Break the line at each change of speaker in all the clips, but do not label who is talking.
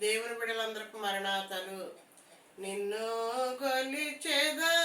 దేవుని బిడ్డలందరికీ మరణాతలు నిన్ను కొలిచేదా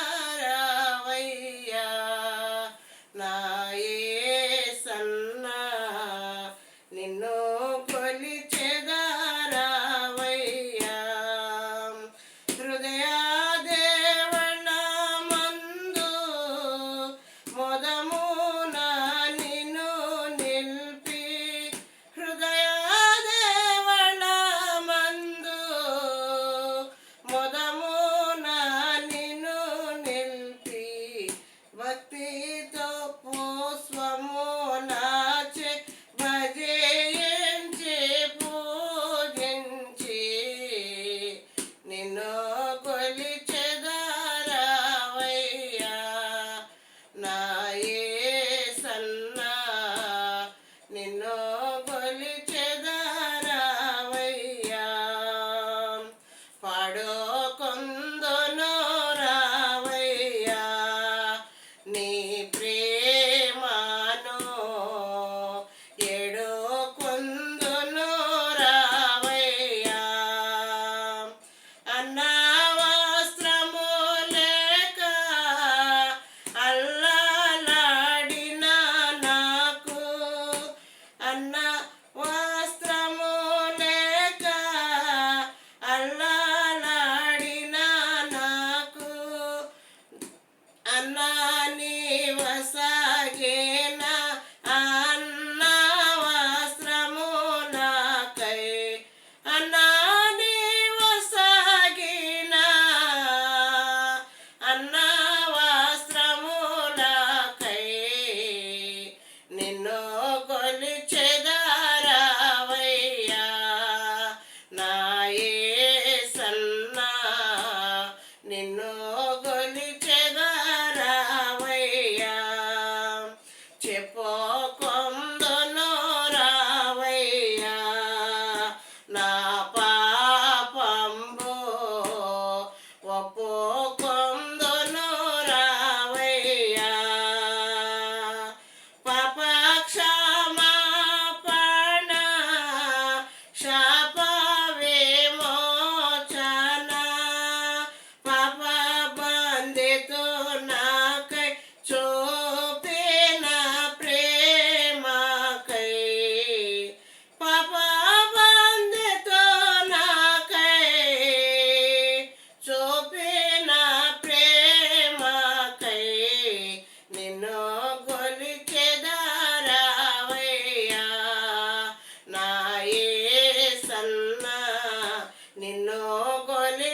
అన్న వస్త్రము లేక అల్లాడిన నాకు. అన్న నీవసాగేన అన్న వస్త్రము నాకై అన్న నీవసాగిన అన్న వస్త్రము నాకై నిన్నో new chain. గొలిచెదారావయ్యా నాయే సన్న నిన్నో గొలి